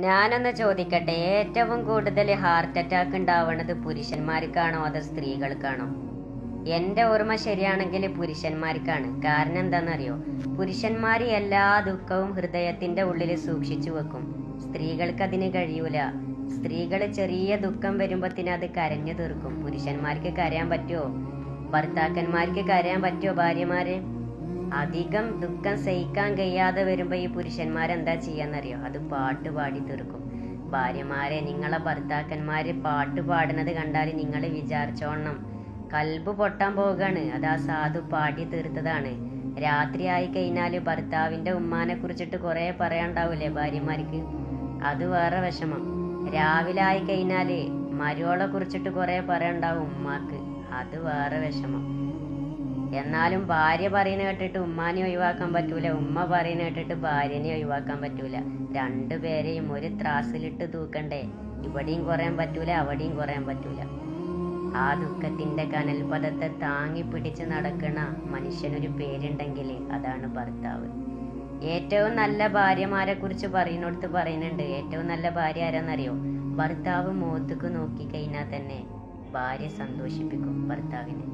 ഞാനൊന്ന് ചോദിക്കട്ടെ ഏറ്റവും കൂടുതൽ ഹാർട്ട് അറ്റാക്ക് ഉണ്ടാവുന്നത് പുരുഷന്മാർക്കാണോ അതോ സ്ത്രീകൾക്കാണോ? എന്റെ ഓർമ്മ ശരിയാണെങ്കിൽ പുരുഷന്മാർക്കാണ്. കാരണം എന്താണെന്നറിയോ? പുരുഷന്മാർ എല്ലാ ദുഃഖവും ഹൃദയത്തിന്റെ ഉള്ളിൽ സൂക്ഷിച്ചു വെക്കും. സ്ത്രീകൾക്ക് അതിന് കഴിയൂല. സ്ത്രീകൾ ചെറിയ ദുഃഖം വരുമ്പത്തിന് അത് കരഞ്ഞു തീർക്കും. പുരുഷന്മാർക്ക് കരയാൻ പറ്റുമോ ഭർത്താക്കന്മാർക്ക് കരയാൻ പറ്റുമോ ഭാര്യമാര്? അധികം ദുഃഖം സഹിക്കാൻ കഴിയാതെ വരുമ്പോൾ ഈ പുരുഷന്മാരെന്താ ചെയ്യാന്നറിയോ? അത് പാട്ട് പാടി തീർക്കും. ഭാര്യമാരെ നിങ്ങളെ ഭർത്താക്കന്മാര് പാട്ട് പാടുന്നത് കണ്ടാൽ നിങ്ങൾ വിചാരിച്ചോണം കൽബ് പൊട്ടാൻ പോവുകയാണ് അത് ആ സാധു പാടി തീർത്തതാണ്. രാത്രി ആയി കഴിഞ്ഞാൽ ഭർത്താവിന്റെ ഉമ്മാനെ കുറിച്ചിട്ട് കുറെ പറയാണ്ടാവൂലേ ഭാര്യമാർക്ക്? അത് വേറെ വിഷമം. രാവിലെ ആയി കഴിഞ്ഞാൽ മരുവളെ കുറിച്ചിട്ട് കുറെ പറയണ്ടാവും ഉമ്മാക്ക്. അത് വേറെ വിഷമം. എന്നാലും ഭാര്യ പറയുന്ന കേട്ടിട്ട് ഉമ്മാനെ ഒഴിവാക്കാൻ പറ്റൂല ഉമ്മ പറയുന്ന കേട്ടിട്ട് ഭാര്യനെ ഒഴിവാക്കാൻ പറ്റൂല. രണ്ടുപേരെയും ഒരു ത്രാസിലിട്ട് തൂക്കണ്ടേ? ഇവിടെയും കുറയാൻ പറ്റൂല അവിടെയും കുറയാൻ പറ്റൂല. ആ ദുഃഖത്തിന്റെ കനൽപദത്തെ താങ്ങി പിടിച്ച് നടക്കുന്ന മനുഷ്യനൊരു പേരുണ്ടെങ്കിൽ അതാണ് ഭർത്താവ്. ഏറ്റവും നല്ല ഭാര്യമാരെ കുറിച്ച് പറയുന്നിടത്ത് പറയുന്നുണ്ട് ഏറ്റവും നല്ല ഭാര്യ ആരാന്നറിയോ? ഭർത്താവ് മുഖത്തേക്ക് നോക്കി കഴിഞ്ഞാൽ തന്നെ ഭാര്യ സന്തോഷിപ്പിക്കും ഭർത്താവിനെ.